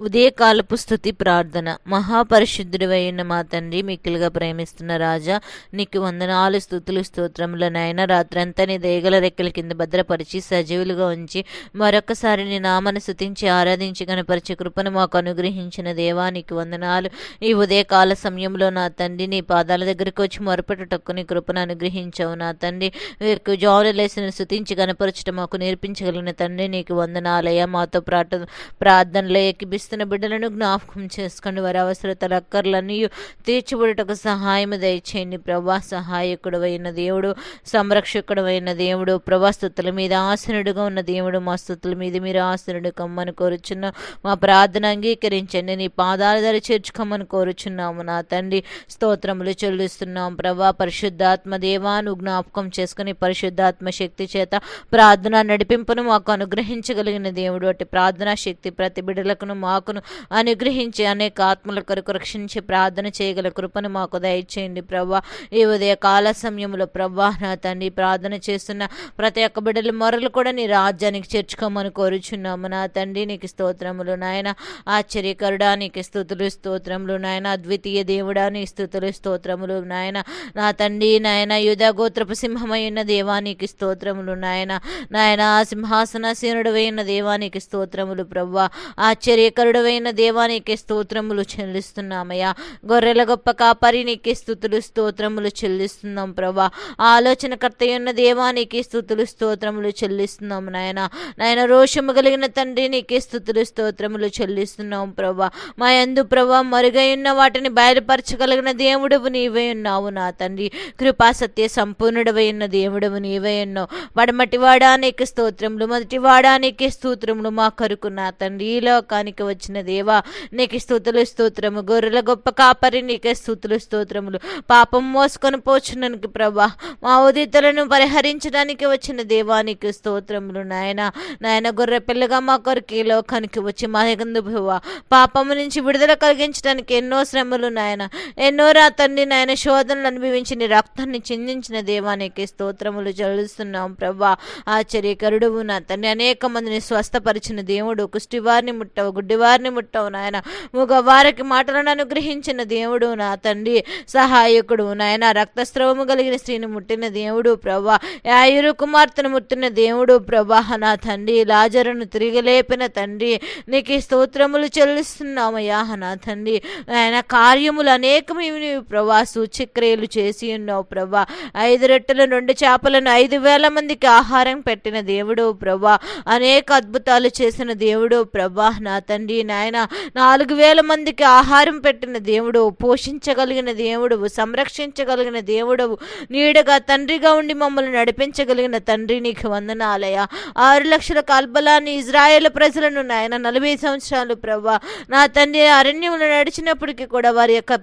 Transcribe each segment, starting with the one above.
ఉదయకాలపు స్థుతి ప్రార్థన. మహాపరిశుద్ధుడివైన మా తండ్రి మిక్కిలుగా ప్రేమిస్తున్న రాజా నీకు వందనాలు స్థుతులు స్తోత్రముల నాయన. రాత్రంతా నీ దేగల రెక్కల కింద భద్రపరిచి సజీవులుగా ఉంచి మరొకసారి నీ నామను స్థుతించి ఆరాధించి కనపరిచే కృపను మాకు అనుగ్రహించిన దేవా నీకు వందనాలు. ఈ ఉదయకాల సమయంలో నా తండ్రి నీ పాదాల దగ్గరికి వచ్చి మొరపెట్టుటకు నీ కృపను అనుగ్రహించావు నా తండ్రి. జోలు లేసిన స్థుతించి కనపరచడం మాకు నేర్పించగలిగిన తండ్రి నీకు వందనాలయ్యా. మాతో ప్రార్థ ప్రార్థనలో ఎక్కిపిస్తున్న బిడ్డలను జ్ఞాపకం చేసుకోండి వారి అవసరతల అక్కర్లన్నీ తీర్చిబడుటకు సహాయం దయచేయండి. ప్రభా సహాయకుడు అయిన దేవుడు సంరక్షకుడు అయిన దేవుడు ప్రభాస్తుతుల మీద ఆసనుడుగా ఉన్న దేవుడు మా స్థుతుల మీద మీరు ఆసనుడు కమ్మని కోరుచున్న మా ప్రార్థన అంగీకరించండి. నీ పాదాల ధర చేర్చుకోమని కోరుచున్నాము నా తండ్రి. స్తోత్రములు చెల్లిస్తున్నాం ప్రభా. పరిశుద్ధాత్మ దేవాను జ్ఞాపకం చేసుకుని పరిశుద్ధాత్మ శక్తి చేత ప్రార్థన నడిపింపును మాకు అనుగ్రహించగలిగిన దేవుడు. అటు ప్రార్థనా శక్తి ప్రతి బిడ్డలకును మాకును అనుగ్రహించి అనేక ఆత్మల కొరకు రక్షించి ప్రార్థన చేయగల కృపను మాకు దయచేయండి ప్రభా. ఈ ఉదయ కాల సమయంలో ప్రభా నా తండ్రి ప్రార్థన చేస్తున్న ప్రతి ఒక్క బిడ్డల మొరలు కూడా నీ రాజ్యానికి చేర్చుకోమని కోరుచున్నాము. నా తండ్రి నీకు స్తోత్రములు నాయన. ఆశ్చర్యకరుడా నీకు స్థుతులు స్తోత్రములు నాయన. అద్వితీయ దేవుడా నీ స్థుతులు స్తోత్రములు నాయన. నా తండ్రి నాయన యుధ గోత్రపు సింహమైన దేవానికి స్తోత్రములు నాయన. నాయన సింహాసనాసీనుడు అయిన దేవానికి స్తోత్రములు ప్రవ్వా ఆశ్చర్యకరుడవైన దేవానికి స్తోత్రములు చెల్లిస్తున్నామయ్యా. గొర్రెల గొప్ప కాపరి నీకే స్థుతులు స్తోత్రములు చెల్లిస్తున్నాం ప్రభా. ఆలోచనకర్త ఉన్న దేవానికి స్థుతులు స్తోత్రములు చెల్లిస్తున్నాం నాయన. నాయన రోషము కలిగిన తండ్రి నీకే స్థుతులు స్తోత్రములు చెల్లిస్తున్నాం ప్రభా. మా యందు ప్రభా మరుగై ఉన్న వాటిని బయలుపరచగలిగిన దేవుడవు నీవే ఉన్నావు నా తండ్రి. కృపాసత్య సంపూర్ణుడవై ఉన్న దేవుడవు నీవే ఉన్నావు. వడమటి వాడానికి స్తోత్రములు మొదటి వాడానికి స్తోత్రములు మా కరుకు నా తండ్రి. ఈ లోకానికి వచ్చిన దేవా నీకు స్థుతులు స్తోత్రము గొర్రెల గొప్ప కాపరి నీకే స్థుతులు స్తోత్రములు. పాపం మోసుకొని పోచున్నానికి ప్రభా మా ఉదితులను పరిహరించడానికి వచ్చిన దేవానికి స్తోత్రములు నాయన. నాయన గొర్రె పిల్లగా మా కొరకు ఈ లోకానికి వచ్చి మా యందు పాపము నుంచి విడుదల కలిగించడానికి ఎన్నో శ్రమలు నాయన. ఎన్నో రాతండి నాయన శోధనలు అనుభవించి నీ రక్తాన్ని చిందించిన దేవానికి స్తోత్రములు చెల్లిస్తున్నాం ప్రభా. ఆశ్చర్యకరుడువు నా తండ్రి అనేక మందిని స్వస్థపరిచిన దేవుడు కుష్టివారిని ముట్టవు వారిని ముట్టవు నాయన. మగవారికి మాటలను అనుగ్రహించిన దేవుడు నా తండ్రి సహాయకుడు నాయన. రక్తస్రవము కలిగిన స్త్రీని ముట్టిన దేవుడు ప్రభా. యాయురు కుమార్తెను ముట్టిన దేవుడు ప్రభా నా తండ్రి. లాజరును తిరిగి లేపిన తండ్రి. నీకు స్తోత్రములు చెల్లిస్తున్నామయ్యా నా తండ్రి. ఆయన కార్యములు అనేకమి ప్రభా. సూచక్రియలు చేసి ఉన్నావు ప్రభా. ఐదు రొట్టెలు రెండు చేపలను ఐదు వేల మందికి ఆహారం పెట్టిన దేవుడు ప్రభా. అనేక అద్భుతాలు చేసిన దేవుడు ప్రభా నా తండ్రి. నాయన. నాలుగు వేల మందికి ఆహారం పెట్టిన దేవుడు పోషించగలిగిన దేవుడు సంరక్షించగలిగిన దేవుడు నీడగా తండ్రిగా ఉండి మమ్మల్ని నడిపించగలిగిన తండ్రి నీకు వందనాలయ ఆరు లక్షల కాల్బలాన్ని ఇజ్రాయేల్ ప్రజలను నాయన నలభై సంవత్సరాలు ప్రభా నా తండ్రి అరణ్యములు నడిచినప్పటికీ కూడా వారి యొక్క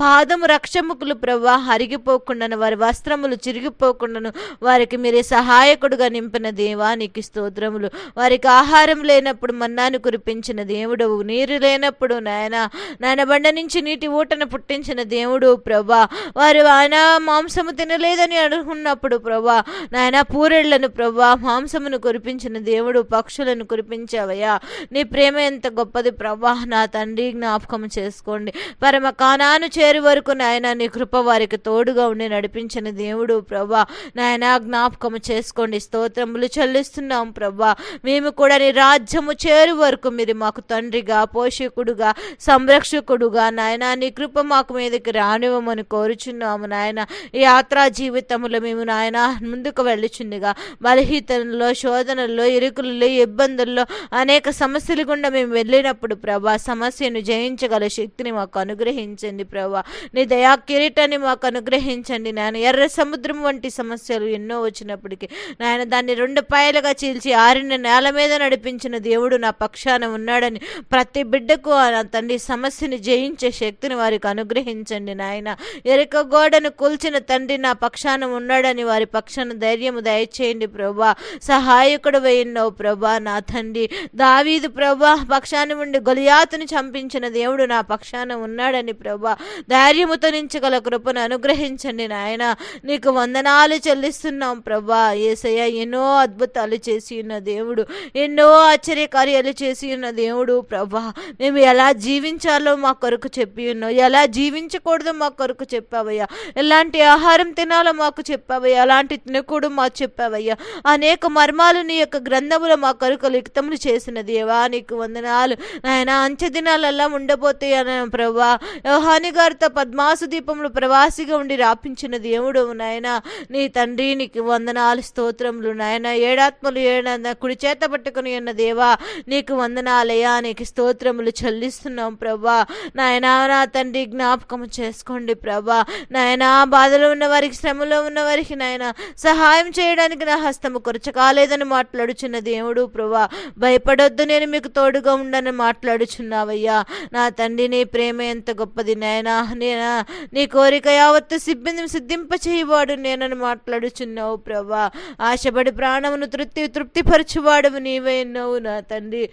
పాదము రక్షముకులు ప్రభా హరిగిపోకుండాను వారి వస్త్రములు చిరిగిపోకుండాను వారికి మీరే సహాయకుడుగా నింపిన దేవా నీకు స్తోత్రములు. వారికి ఆహారం లేనప్పుడు మన్నాను కురిపించిన దేవుడు నీరు లేనప్పుడు నాయన నాయన బండ నుంచి నీటి ఊటను పుట్టించిన దేవుడు ప్రభా. వారు ఆయన మాంసము తినలేదని అనుకున్నప్పుడు ప్రభా నాయన పూరెళ్ళను ప్రభా మాంసమును కురిపించిన దేవుడు పక్షులను కురిపించావయ్యా. నీ ప్రేమ ఎంత గొప్పది ప్రభా నా తండ్రి జ్ఞాపకం చేసుకోండి. పరమ కానాను చేరు వరకు నాయన నీ కృప వారికి తోడుగా ఉండి నడిపించిన దేవుడు ప్రభా నాయన జ్ఞాపకం చేసుకోండి. స్తోత్రములు చెల్లిస్తున్నాం ప్రభా. మేము కూడా నీ రాజ్యము చేరు వరకు మీరు మాకు తండ్రిగా పోషకుడుగా సంరక్షకుడుగా నాయన నీ కృప మాకు మీదకి రానివ్వమని కోరుచున్నాము నాయన. ఈ యాత్రా జీవితంలో మేము నాయన ముందుకు వెళ్ళుచుండగా బలహీతలలో శోధనల్లో ఇరుకులలో ఇబ్బందుల్లో అనేక సమస్యలు గుండా మేము వెళ్ళినప్పుడు ప్రభా సమస్యను జయించగల శక్తిని మాకు అనుగ్రహించండి ప్రభా. నీ దయా కిరీటాన్ని మాకు అనుగ్రహించండి నాయన. ఎర్ర సముద్రం వంటి సమస్యలు ఎన్నో వచ్చినప్పటికీ నాయన దాన్ని రెండు పాయలుగా చీల్చి ఆరిన నేల మీద నడిపించిన దేవుడు నా పక్షాన ఉన్నాడు ఉన్నాడని ప్రతి బిడ్డకు ఆ తండ్రి సమస్యని జయించే శక్తిని వారికి అనుగ్రహించండి నాయన. ఎరుక గోడను కూల్చిన తండ్రి నా పక్షాన ఉన్నాడని వారి పక్షాన ధైర్యము దయచేయండి ప్రభా. సహాయకుడు వేయన్నావు ప్రభా నా తండ్రి. దావీదు ప్రభా పక్షాన ఉండి గొలియాతుని చంపించిన దేవుడు నా పక్షాన ఉన్నాడని ప్రభా. ధైర్యముతో నించగల కృపను అనుగ్రహించండి నాయన. నీకు వందనాలు చెల్లిస్తున్నాం ప్రభా. ఏసయ్య ఎన్నో అద్భుతాలు చేసి ఉన్న దేవుడు ఎన్నో ఆశ్చర్య కార్యాలు చేసి ఉన్న దేవుడు దేవుడు ప్రభా మేము ఎలా జీవించాలో మా కొరకు చెప్పి ఉన్నావు ఎలా జీవించకూడదో మా కొరకు చెప్పావయ్యా. ఎలాంటి ఆహారం తినాలో మాకు చెప్పావయ్యా ఎలాంటి తినకూడదు మాకు చెప్పావయ్యా. అనేక మర్మాలు నీ యొక్క గ్రంథములు మా కొరకు లిఖితములు చేసిన దేవా నీకు వందనాలు. నాయన అంచె దినాలల్లా ఉండబోతాయి అన్న ప్రభా యోహాని గారితో పద్మాసు దీపంలో ప్రవాసిగా ఉండి రాపించిన దేవుడు నాయన నీ తండ్రి నీకు వందనాలు స్తోత్రములు నాయన. ఏడాత్మలు ఏడా కుడి చేత పట్టుకుని ఉన్న దేవా నీకు వందనాలు. వందనాలయ్యా నీకు స్తోత్రములు చెల్లిస్తున్నాం ప్రభా. నాయనా నా తండ్రి జ్ఞాపకం చేసుకోండి ప్రభా. నాయనా బాధలో ఉన్న వారికి శ్రమలో ఉన్న వారికి నాయన సహాయం చేయడానికి నా హస్తము కొరచ కాలేదని మాట్లాడుచున్న దేవుడు ప్రభా. భయపడొద్దు నేను మీకు తోడుగా ఉండని మాట్లాడుచున్నావయ్యా. నా తండ్రి నీ ప్రేమ ఎంత గొప్పది నాయనా. నేనా నీ కోరిక యావత్తు సిబ్బంది సిద్ధింప చేయవాడు నేనని మాట్లాడుచున్నావు ప్రభా. ఆశపడి ప్రాణమును తృప్తి తృప్తిపరచువాడు నీవే ఉన్నావు నా తండ్రి.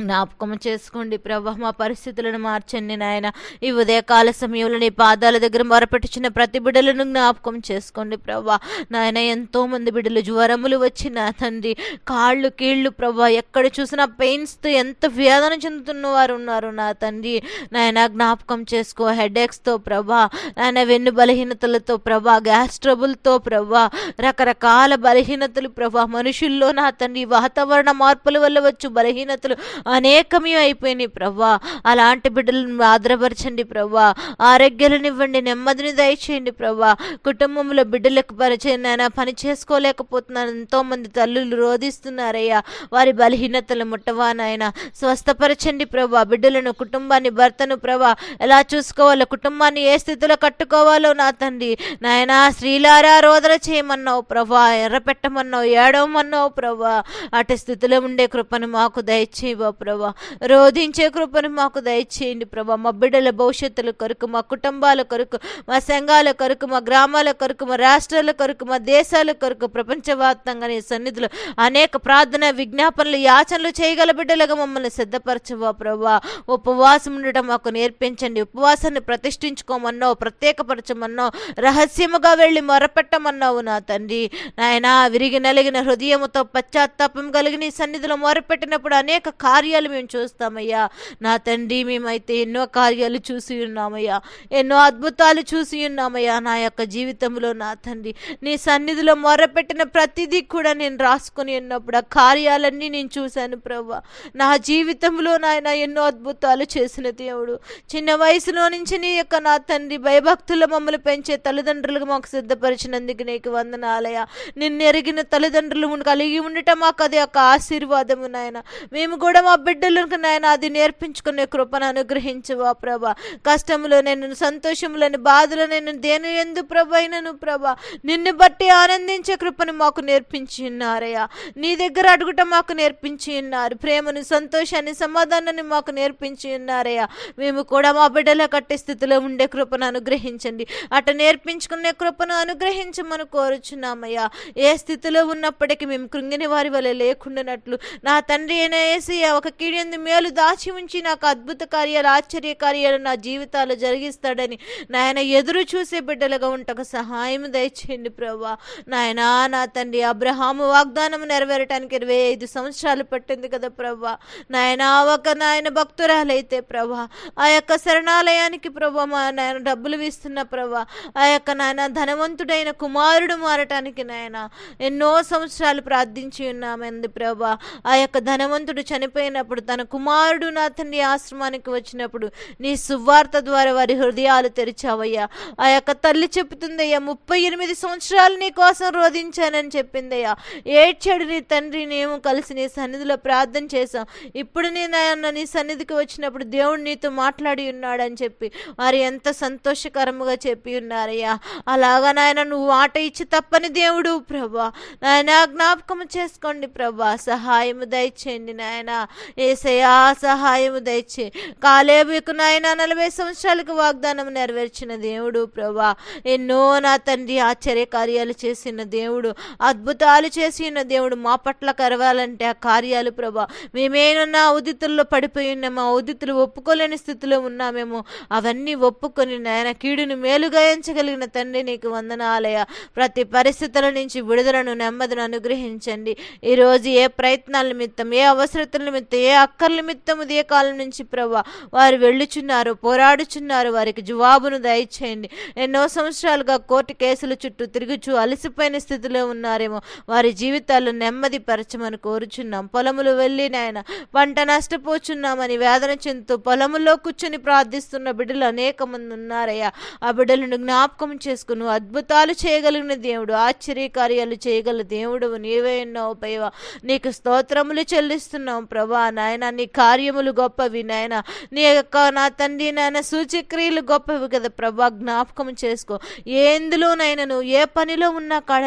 జ్ఞాపకం చేసుకోండి ప్రభా. మా పరిస్థితులను మార్చండి నాయన. ఈ ఉదయకాల సమయంలో నీ పాదాల దగ్గర మొరపెట్టుచున్న ప్రతి బిడ్డలను జ్ఞాపకం చేసుకోండి ప్రభా. నాయన ఎంతో మంది బిడ్డలు జ్వరములు వచ్చి నా తండ్రి కాళ్ళు కీళ్ళు ప్రభా ఎక్కడ చూసినా పెయిన్స్తో ఎంత వేదన చెందుతున్న వారు ఉన్నారు నా తండ్రి. నాయన జ్ఞాపకం చేసుకో. హెడేక్స్తో ప్రభా నాయన వెన్ను బలహీనతలతో ప్రభా గ్యాస్ ట్రబుల్తో ప్రభా రకరకాల బలహీనతలు ప్రభా. మనుషుల్లో నా తండ్రి వాతావరణ మార్పుల వల్ల వచ్చు బలహీనతలు అనేకమే అయిపోయినాయి ప్రభా అలాంటి బిడ్డలను ఆదరపరచండి ప్రభా ఆరోగ్యాలనివ్వండి నెమ్మదిని దయచేయండి ప్రభా కుటుంబంలో బిడ్డలకు పరిచయం నాయన పని చేసుకోలేకపోతున్నారు ఎంతోమంది తల్లులు రోధిస్తున్నారయ్యా. వారి బలహీనతలు ముట్టవా నాయన స్వస్థపరచండి ప్రభా బిడ్డలను కుటుంబాన్ని భర్తను ప్రభా ఎలా చూసుకోవాలో కుటుంబాన్ని ఏ స్థితిలో కట్టుకోవాలో నా తండ్రి. నాయన స్త్రీలారా రోదన చేయమన్నావు ప్రభా ఎర్ర పెట్టమన్నావు ఏడవమన్నావు ప్రభా అటు స్థితిలో ఉండే కృపను మాకు దయచేయవా ప్రభా. రోధించే కృపను మాకు దయచేయండి ప్రభా. మా బిడ్డల భవిష్యత్తుల కొరకు మా కుటుంబాల కొరకు మా సంఘాల కొరకు మా గ్రామాల కొరకు మా రాష్ట్రాల కొరకు మా దేశాల కొరకు ప్రపంచవ్యాప్తంగా నీ సన్నిధిలో అనేక ప్రార్థన విజ్ఞాపనలు యాచనలు చేయగల బిడ్డలుగా మమ్మల్ని సిద్ధపరచవా ప్రభా. ఉపవాసం ఉండటం మాకు నేర్పించండి. ఉపవాసాన్ని ప్రతిష్ఠించుకోమన్నావు ప్రత్యేకపరచమన్నావు రహస్యముగా వెళ్ళి మొరపెట్టమన్నావు నా తండ్రి. నాయనా విరిగి నలిగిన హృదయముతో పశ్చాత్తాపం కలిగి నీ సన్నిధిలో మొరపెట్టినప్పుడు అనేక కార్యాలు మేము చూస్తామయ్యా. నా తండ్రి మేమైతే ఎన్నో కార్యాలు చూసి ఉన్నామయ్యా. ఎన్నో అద్భుతాలు చూసి ఉన్నామయ్యా నా యొక్క జీవితంలో నా తండ్రి. నీ సన్నిధిలో మొరపెట్టిన ప్రతిదీ కూడా నేను రాసుకుని ఉన్నప్పుడు ఆ కార్యాలన్నీ నేను చూశాను ప్రభా నా జీవితంలో నాయన ఎన్నో అద్భుతాలు చేసిన దేవుడు. చిన్న వయసులో నుంచి నీ యొక్క నా తండ్రి భయభక్తుల మమ్మల్ని పెంచే తల్లిదండ్రులకు మాకు సిద్ధపరిచినందుకు నీకు వందనాలయ నిన్ను ఎరిగిన తల్లిదండ్రులు కలిగి ఉండటం మాకు అది ఒక ఆశీర్వాదము నాయన. మేము కూడా మా బిడ్డలకు నాయన అది నేర్పించుకునే కృపను అనుగ్రహించవా ప్రభా. కష్టంలో నేను సంతోషంలోని బాధలో నేను దేని ఎందు ప్రభైనను ప్రభా. నిన్ను బట్టి ఆనందించే కృపను మాకు నేర్పించి ఉన్నారయ్యా. నీ దగ్గర అడుగుట మాకు నేర్పించి ఉన్నారు. ప్రేమను సంతోషాన్ని సమాధానాన్ని మాకు నేర్పించి ఉన్నారయ్యా. మేము కూడా మా బిడ్డల కట్టే స్థితిలో ఉండే కృపను అనుగ్రహించండి. అట నేర్పించుకునే కృపను అనుగ్రహించమని కోరుచున్నామయ్యా. ఏ స్థితిలో ఉన్నప్పటికీ మేము కృంగిని వారి వల్ల లేకుండానట్లు నా తండ్రి అయిన ఏసి ఒక కీడింది మేలు దాచి ఉంచి నాకు అద్భుత కార్యాలు ఆశ్చర్య కార్యాలు నా జీవితాలు జరిగిస్తాడని నాయన ఎదురు చూసే బిడ్డలుగా ఉంటకు సహాయం దయచేయండి ప్రభా. నాయన నా తండ్రి అబ్రహాము వాగ్దానం నెరవేరటానికి ఇరవై ఐదు సంవత్సరాలు పట్టింది కదా ప్రభా. నాయన ఒక నాయన భక్తురాలైతే ప్రభా. ఆ యొక్క శరణాలయానికి ప్రభా మా నాయన డబ్బులు వేస్తున్న ప్రభా. ఆ యొక్క నాయన ధనవంతుడైన కుమారుడు మారటానికి నాయన ఎన్నో సంవత్సరాలు ప్రార్థించి ఉన్నామంది ప్రభా. ఆ యొక్క ధనవంతుడు చనిపోయిన చనిపోయినప్పుడు తన కుమారుడు నా తండ్రి ఆశ్రమానికి వచ్చినప్పుడు నీ సువార్త ద్వారా వారి హృదయాలు తెరిచావయ్యా. ఆ యొక్క తల్లి చెప్తుందయ్యా ముప్పై ఎనిమిది సంవత్సరాలు నీ కోసం రోధించానని చెప్పిందయ్యా. ఏడ్చాడు నీ తండ్రి నేను కలిసి నీ సన్నిధిలో ప్రార్థన చేశాం ఇప్పుడు నీ నాయన నీ సన్నిధికి వచ్చినప్పుడు దేవుడు నీతో మాట్లాడి ఉన్నాడని చెప్పి వారు ఎంత సంతోషకరముగా చెప్పి ఉన్నారయ్యా. అలాగా నాయన నువ్వు మాట ఇచ్చి తప్పని దేవుడు ప్రభా. నాయన జ్ఞాపకం చేసుకోండి ప్రభా. సహాయము దయచేయండి నాయన. ఏసయా సహాయము దయచే. కాలేబుకు నాయన నలభై సంవత్సరాలకు వాగ్దానం నెరవేర్చిన దేవుడు ప్రభా. ఎన్నో నా తండ్రి ఆశ్చర్య కార్యాలు చేసిన దేవుడు. అద్భుతాలు చేసిన దేవుడు. మా పట్ల కరవాలంటే ఆ కార్యాలు ప్రభా. మేమేనున్నా ఉదితుల్లో పడిపోయి ఉన్నాము ఆ ఉదితులు ఒప్పుకోలేని స్థితిలో ఉన్నామేమో. అవన్నీ ఒప్పుకొని నాయన కీడును మేలుగా ఎంచగలిగిన తండ్రి నీకు వందనాలయ ప్రతి పరిస్థితుల నుంచి విడుదలను నెమ్మదిని అనుగ్రహించండి. ఈరోజు ఏ ప్రయత్నాల నిమిత్తం ఏ అవసరతల నిమిత్తం నిమిత్తం ఏ అక్కర్ల నిమిత్తం ఉదయ కాలం నుంచి ప్రభా వారు వెళ్ళుచున్నారు పోరాడుచున్నారు వారికి జవాబును దయచేయండి. ఎన్నో సంవత్సరాలుగా కోర్టు కేసుల చుట్టూ తిరుగుచూ అలసిపోయిన స్థితిలో ఉన్నారేమో వారి జీవితాలు నెమ్మది పరచమని కోరుచున్నాం. పొలములు వెళ్ళి నాయన పంట నష్టపోచున్నామని వేదన చెందుతూ పొలములో కూర్చొని ప్రార్థిస్తున్న బిడ్డలు అనేక మంది ఉన్నారయ్యా. ఆ బిడ్డలను జ్ఞాపకం చేసుకుని అద్భుతాలు చేయగలిగిన దేవుడు ఆశ్చర్యకార్యాలు చేయగల దేవుడు నీవే ఉన్నావు పైవా నీకు స్తోత్రములు చెల్లిస్తున్నాం ప్రభా. నాయన నీ కార్యములు గొప్పవి నాయన. నీ యొక్క నా తండ్రి నాయన సూచక్రియలు గొప్పవి కదా ప్రభా జ్ఞాపకం చేసుకో. ఎందులోనైనా నువ్వు ఏ పనిలో ఉన్నా కాడ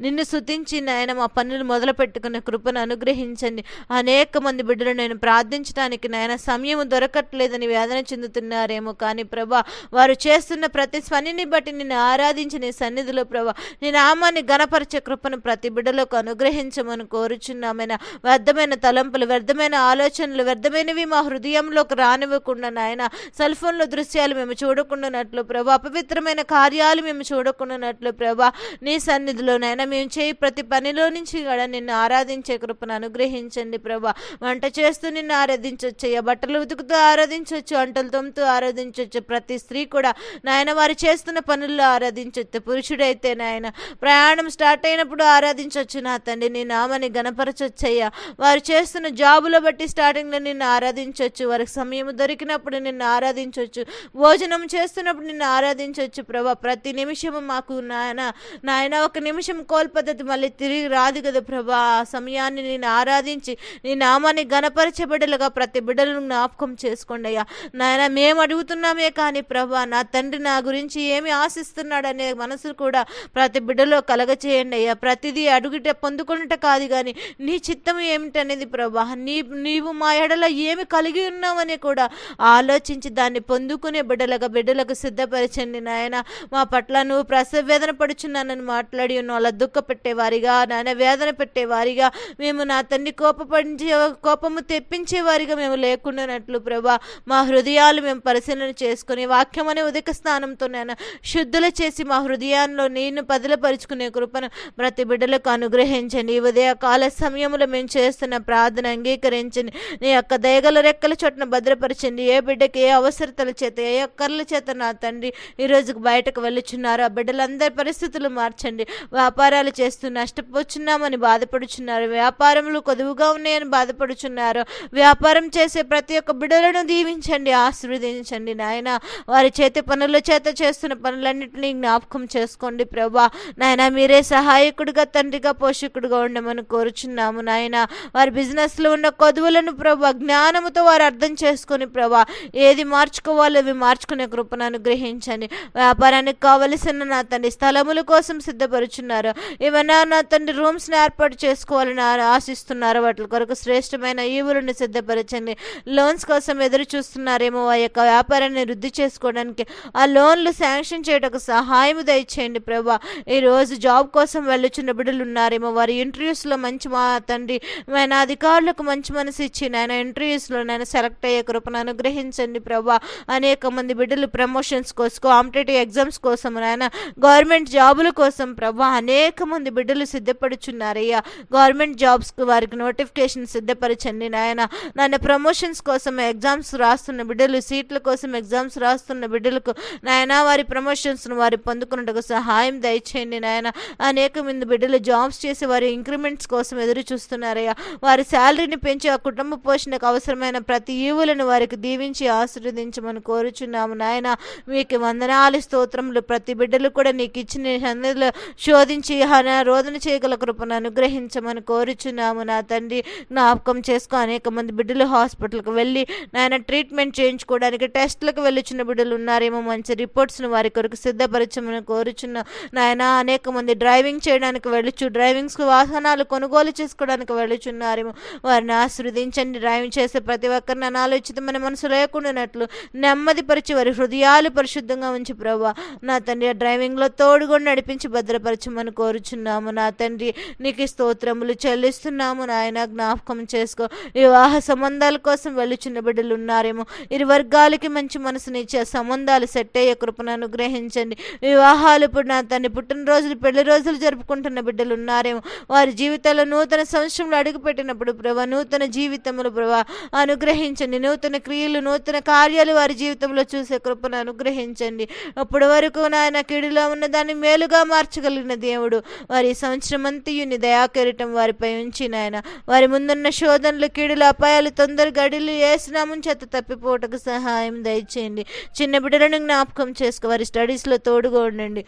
నిన్ను శుతించి నాయన మా పనులు మొదలు పెట్టుకునే కృపను అనుగ్రహించండి. అనేక మంది బిడ్డలు నేను ప్రార్థించడానికి నాయన సమయం దొరకట్లేదని వేదన చెందుతున్నారేమో కానీ ప్రభా వారు చేస్తున్న ప్రతి స్వనిని బట్టి నిన్ను ఆరాధించి నీ సన్నిధిలో ప్రభా నీ నామాన్ని గణపరిచే కృపను ప్రతి బిడ్డలకు అనుగ్రహించమని కోరుచున్నామైన వ్యర్థమైన తలంపులు వ్యర్థమైన ఆలోచనలు వ్యర్థమైనవి మా హృదయంలోకి రానివ్వకుండా నాయన సెల్ ఫోన్లో దృశ్యాలు మేము చూడకుండానట్లు ప్రభా అపవిత్రమైన కార్యాలు మేము చూడకుండానట్లు ప్రభా నీ సన్నిధిలో నాయన మేము చేయి ప్రతి పనిలో నుంచి కూడా నిన్ను ఆరాధించే కృపను అనుగ్రహించండి ప్రభా. వంట చేస్తూ నిన్ను ఆరాధించవచ్చు అయ్యా బట్టలు ఉతుకుతూ ఆరాధించవచ్చు వంటలు తొమ్ముతూ ఆరాధించవచ్చు ప్రతి స్త్రీ కూడా నాయన వారు చేస్తున్న పనుల్లో ఆరాధించవచ్చు పురుషుడైతే నాయన ప్రయాణం స్టార్ట్ అయినప్పుడు ఆరాధించవచ్చు నా తండ్రి నీ నామని గణపరచొచ్చయ్యా వారు చేస్తున్న జాబ్ జాబులో బట్టి స్టార్టింగ్లో నిన్ను ఆరాధించవచ్చు వారికి సమయం దొరికినప్పుడు నిన్ను ఆరాధించవచ్చు భోజనం చేస్తున్నప్పుడు నిన్ను ఆరాధించవచ్చు ప్రభా ప్రతి నిమిషము మాకు నాయన నాయన ఒక నిమిషం కోల్పద్ధతి మళ్ళీ తిరిగి రాదు కదా ప్రభా. ఆ సమయాన్ని నేను ఆరాధించి నీ నామాన్ని గణపరచబిడ్డలుగా ప్రతి బిడ్డలను జ్ఞాపకం చేసుకోండి అయ్యా. నాయన మేము అడుగుతున్నామే కానీ ప్రభా నా తండ్రి నా గురించి ఏమి ఆశిస్తున్నాడనే మనసు కూడా ప్రతి బిడ్డలో కలగచేయండి అయ్యా. ప్రతిదీ అడుగుట పొందుకున్నట కాదు కానీ నీ చిత్తం ఏమిటనేది ప్రభా నీ నీవు మా ఎడల ఏమి కలిగి ఉన్నావని కూడా ఆలోచించి దాన్ని పొందుకునే బిడ్డలుగా బిడ్డలకు సిద్ధపరచండి నాయన. మా పట్ల నువ్వు ప్రసవ వేదన పడుచున్నానని మాట్లాడి ఉన్నావు. అలా దుఃఖ పెట్టేవారిగా నాయన వేదన పెట్టేవారిగా మేము నా తండ్రి కోపపడించే కోపము తెప్పించేవారిగా మేము లేకుండానట్లు ప్రభా మా హృదయాలు మేము పరిశీలన చేసుకుని వాక్యం అనే ఉదక స్థానంతో నేను శుద్ధుల చేసి మా హృదయాల్లో నేను పదిలపరుచుకునే కృపను ప్రతి బిడ్డలకు అనుగ్రహించండి. ఈ ఉదయ కాల సమయంలో మేము చేస్తున్న ప్రార్థన అంగీకరించండి నీ యొక్క దయగల రెక్కల చోటున భద్రపరచండి ఏ బిడ్డకి ఏ అవసరతల చేత ఏ ఒక్కర్ల చేత నా తండ్రి ఈ బయటకు వెళ్ళుచున్నారు ఆ బిడ్డలందరి పరిస్థితులు మార్చండి. వ్యాపారాలు చేస్తూ నష్టపోచున్నామని బాధపడుచున్నారు. వ్యాపారములు కొదువుగా ఉన్నాయని బాధపడుచున్నారు వ్యాపారం చేసే ప్రతి ఒక్క బిడ్డలను దీవించండి ఆశీర్వదించండి నాయన. వారి చేతి పనుల చేత చేస్తున్న పనులన్నింటినీ జ్ఞాపకం చేసుకోండి ప్రభా. నాయన మీరే సహాయకుడిగా తండ్రిగా పోషకుడిగా ఉండమని కోరుచున్నాము నాయన. వారి బిజినెస్లో ఉన్న కొదువులను ప్రభా జ్ఞానముతో వారు అర్థం చేసుకొని ప్రభా ఏది మార్చుకోవాలో అవి మార్చుకునే కృపను అనుగ్రహించండి. వ్యాపారానికి కావలసిన నా తండ్రి స్థలముల కోసం సిద్ధపరుచున్నారు. ఏమైనా నా తండ్రి రూమ్స్ని ఏర్పాటు చేసుకోవాలని ఆశిస్తున్నారు వాటి కొరకు శ్రేష్టమైన ఈవులను సిద్ధపరచండి. లోన్స్ కోసం ఎదురు చూస్తున్నారేమో ఆ యొక్క వ్యాపారాన్ని వృద్ధి చేసుకోవడానికి. ఆ లోన్లు శాంక్షన్ చేయటకు సహాయం దయచేయండి ప్రభా. ఈరోజు జాబ్ కోసం వెళ్ళుచున్న బిడ్డలు ఉన్నారేమో వారి ఇంటర్వ్యూస్లో మంచి మా తండ్రి ఆయన అధికారులకు మంచి మనసు ఇచ్చి నాయన ఇంటర్వ్యూస్లో నేను సెలెక్ట్ అయ్యే కృపను అనుగ్రహించండి ప్రభా. అనేక మంది బిడ్డలు ప్రమోషన్స్ కోసం కాంపిటేటివ్ ఎగ్జామ్స్ కోసం నాయన గవర్నమెంట్ జాబుల కోసం ప్రభా అనేక మంది బిడ్డలు సిద్ధపడుచున్నారయ్యా. గవర్నమెంట్ జాబ్స్కి వారికి నోటిఫికేషన్ సిద్ధపరచండి నాయన. నన్ను ప్రమోషన్స్ కోసం ఎగ్జామ్స్ రాస్తున్న బిడ్డలు సీట్ల కోసం ఎగ్జామ్స్ రాస్తున్న బిడ్డలకు నాయన వారి ప్రమోషన్స్ను వారి పొందుకున్నట్టుకు సహాయం దయచేయండి నాయన. అనేక మంది బిడ్డలు జాబ్స్ చేసి వారి ఇంక్రిమెంట్స్ కోసం ఎదురు చూస్తున్నారయ్యా వారి శాలరీని పెంచి ఆ కుటుంబ పోషణకు అవసరమైన ప్రతి ఈవులను వారికి దీవించి ఆశీర్వదించమని కోరుచున్నాము నాయన. మీకు వందనాలు స్తోత్రములు. ప్రతి బిడ్డలు కూడా నీకు ఇచ్చిన సన్నిధిలో శోధించి రోదన చేయగల కృపను అనుగ్రహించమని కోరుచున్నాము నా తండ్రి. జ్ఞాపకం చేసుకో అనేక మంది బిడ్డలు హాస్పిటల్కి వెళ్ళి నాయన ట్రీట్మెంట్ చేయించుకోవడానికి టెస్ట్లకు వెళ్ళుచున్న బిడ్డలు ఉన్నారేమో మంచి రిపోర్ట్స్ను వారి కొరకు సిద్ధపరచమని కోరుచున్నాం. నాయన అనేక మంది డ్రైవింగ్ చేయడానికి వెళ్ళచ్చు డ్రైవింగ్స్ వాహనాలు కొనుగోలు చేసుకోవడానికి వెళ్ళుచున్నారేమో. వారిని ఆశీర్వదించండి డ్రైవింగ్ చేసే ప్రతి ఒక్కరిని అనాలోచితమైన మనసు లేకుండానట్లు నెమ్మది పరిచి వారి హృదయాలు పరిశుద్ధంగా ఉంచి ప్రభా నా తండ్రి ఆ డ్రైవింగ్లో తోడుగొని నడిపించి భద్రపరచమని కోరుచున్నాము. నా తండ్రి నీకు స్తోత్రములు చెల్లిస్తున్నాము. నాయన జ్ఞాపకం చేసుకో. వివాహ సంబంధాల కోసం వెళ్ళుచున్న బిడ్డలు ఉన్నారేమో. ఇరు వర్గాలకి మంచి మనసునిచ్చే సంబంధాలు సెట్ అయ్యే కృపను అనుగ్రహించండి. వివాహాలు ఇప్పుడు నా తండ్రి పుట్టినరోజులు పెళ్ళి రోజులు జరుపుకుంటున్న బిడ్డలు ఉన్నారేమో. వారి జీవితాల్లో నూతన సంవత్సరంలో అడుగుపెట్టినప్పుడు ప్రభా నూతన జీవితములు ప్రభా అనుగ్రహించండి. నూతన క్రియలు నూతన కార్యాలు వారి జీవితంలో చూసే కృపను అనుగ్రహించండి. అప్పటి వరకు నాయన కిడిలో ఉన్న దాన్ని మేలుగా మార్చగలిగిన దేవుడు. వారి సంవత్సరం అంతయుని దయాకెరటం వారిపై ఉంచి నాయన. వారి ముందున్న శోధనలు కీడులు అపాయాలు తొందర గడిలు వేసినామని చేత తప్పిపోవటకు సహాయం దయచేయండి. చిన్న బిడ్డలను జ్ఞాపకం చేసుకో. వారి స్టడీస్లో తోడుగా ఉండండి.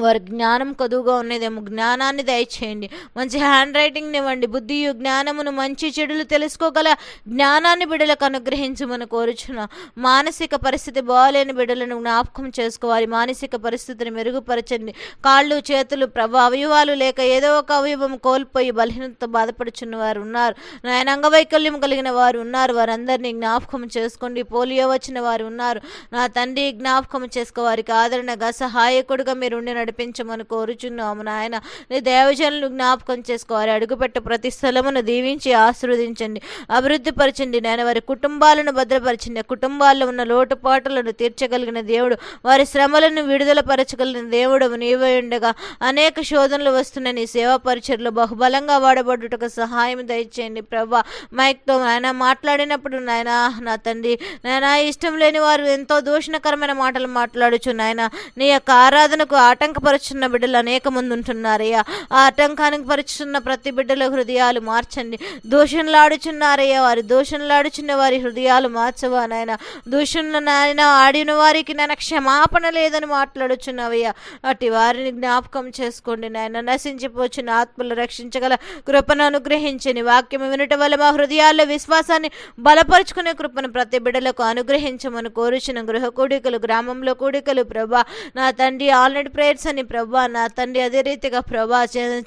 వారి జ్ఞానం కొదువుగా ఉన్నదేమో. జ్ఞానాన్ని దయచేయండి. మంచి హ్యాండ్ రైటింగ్ని ఇవ్వండి బుద్ధియు జ్ఞానమును మంచి చెడులు తెలుసుకోగల జ్ఞానాన్ని బిడ్డలకు అనుగ్రహించమని కోరుచున్న. మానసిక పరిస్థితి బాగాలేని బిడ్డలను జ్ఞాపకం చేసుకోవాలి. మానసిక పరిస్థితిని మెరుగుపరచండి. కాళ్ళు చేతులు ప్రభా అవయవాలు లేక ఏదో ఒక అవయవం కోల్పోయి బలహీనతతో బాధపడుచున్న వారు ఉన్నారు నాయన అంగవైకల్యం కలిగిన వారు ఉన్నారు. వారందరినీ జ్ఞాపకం చేసుకోండి. పోలియో వచ్చిన వారు ఉన్నారు. నా తండ్రి జ్ఞాపకం చేసుకో. వారికి ఆదరణగా సహాయకుడుగా మీరు ఉండిన నడిపించమని కోరుచున్నాము నాయన. నీ దేవజనులు జ్ఞాపకం చేసుకోవాలి అడుగుపెట్ట ప్రతి స్థలమును దీవించి ఆశీర్వదించండి. అభివృద్ధి పరచండి నాయన. వారి కుటుంబాలను భద్రపరచండి. కుటుంబాల్లో ఉన్న లోటుపాటులను తీర్చగలిగిన దేవుడు. వారి శ్రమలను విడుదల పరచగలిగిన దేవుడు నీవై ఉండగా. అనేక శోధనలు వస్తున్న నీ సేవా పరిచయలు బహుబలంగా వాడబడుటకు సహాయం దయచేయండి ప్రభా. మైక్తో ఆయన మాట్లాడినప్పుడు నాయన నా తండ్రి నాయన ఇష్టం లేని వారు ఎంతో దూషణకరమైన మాటలు మాట్లాడుచు నాయన. నీ యొక్క ఆరాధనకు ఆటంకపరుచున్న బిడ్డలు అనేక మంది ఉంటున్నారయ్యా. ఆ ఆటంకానికి పరుచున్న ప్రతి బిడ్డల హృదయాలు మార్చండి. దూషణలాడుచున్నారయ్యా వారి. దూషణలాడుచున్న వారి హృదయాలు మార్చవా నాయన? దూషణ నాయన ఆడిన వారికి నాయన క్షమాపణ లేదని మాట్లాడుచున్నావయ్యా. అటు వారిని జ్ఞాపకం చేసుకోండి నాయన. నశించిపోచిన ఆత్మలు రక్షించగల కృపను అనుగ్రహించని వాక్యం వినట వల్ల మా హృదయాల్లో విశ్వాసాన్ని బలపరుచుకునే కృపను ప్రతి బిడ్డలకు అనుగ్రహించమని కోరుచిన గృహ కూడికలు గ్రామంలో కూడికలు ప్రభా. నా తండ్రి ఆల్రెడీ ప్రేయర్స్ అని ప్రభా నా తండ్రి అదే రీతిగా ప్రభా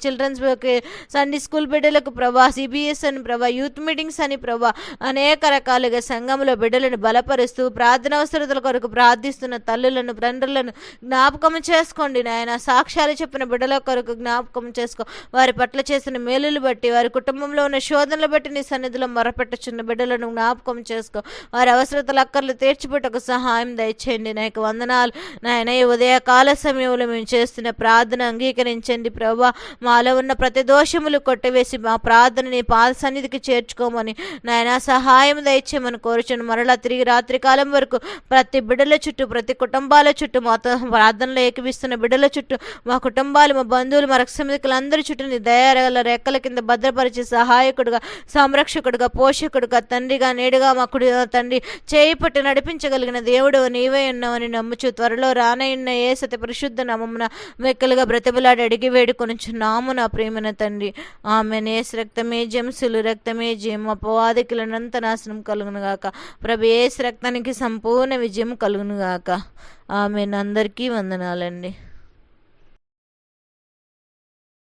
చిల్డ్రన్స్ సండే స్కూల్ బిడ్డలకు ప్రభా సిబిఎస్ అని ప్రభా యూత్ మీటింగ్స్ అని ప్రభా అనేక రకాలుగా సంఘంలో బిడ్డలను బలపరుస్తూ ప్రార్థన అవసరతల కొరకు ప్రార్థిస్తున్న తల్లులను తండ్రులను జ్ఞాపకం చేసుకోండి నాయన. సాక్ష్యాలు చెప్పిన బిడ్డల కొరకు జ్ఞాపకం చేసుకో. వారి పట్ల చేసిన మేలులు బట్టి వారి కుటుంబంలో ఉన్న శోధనలు బట్టి నీ సన్నిధిలో మొరపెట్టుచున్న బిడ్డలను జ్ఞాపకం చేసుకో. వారి అవసరతలు అక్కర్లు తీర్చిపెట్టకు సహాయం దయచేయండి. నాకు వందనాలు నాయన. ఈ ఉదయకాల సమయంలో మేము చేస్తున్న ప్రార్థన అంగీకరించండి ప్రభా. మాలో ఉన్న ప్రతి దోషములు కొట్టివేసి మా ప్రార్థనని పాద సన్నిధికి చేర్చుకోమని నాయన సహాయం దయచేయమని కోరుచును మరలా తిరిగి రాత్రి కాలం వరకు ప్రతి బిడ్డల చుట్టూ ప్రతి కుటుంబాల చుట్టూ మాతో ప్రార్థనలో ఏకవిస్తున్న బిడ్డల చుట్టూ మా కుటుంబాలు మా బంధువులు మా రక్షమికులందరి చుట్టూ నీ దయాల రెక్కల కింద భద్రపరిచి సహాయకుడుగా సంరక్షకుడుగా పోషకుడుగా తండ్రిగా నేడుగా మా కుడి తండ్రి చేయి పట్టి నడిపించగలిగిన దేవుడు నీవే ఉన్నావని నమ్ముచు త్వరలో రానయ్యున్న ఏ సతి పరిశుద్ధ నామమున మెక్కలుగా బ్రతిమలాడి అడిగి వేడుకొని నాము నా ప్రేమన తండ్రి. ఆమె నేస్ రక్తమే జంసులు రక్తమే జయం. అపవాదికులనంత నాశనం కలుగునుగాక ప్రభు ఏస్ రక్తానికి సంపూర్ణ విజయం కలుగునుగాక ఆమె అందరికీ వందనాలండి.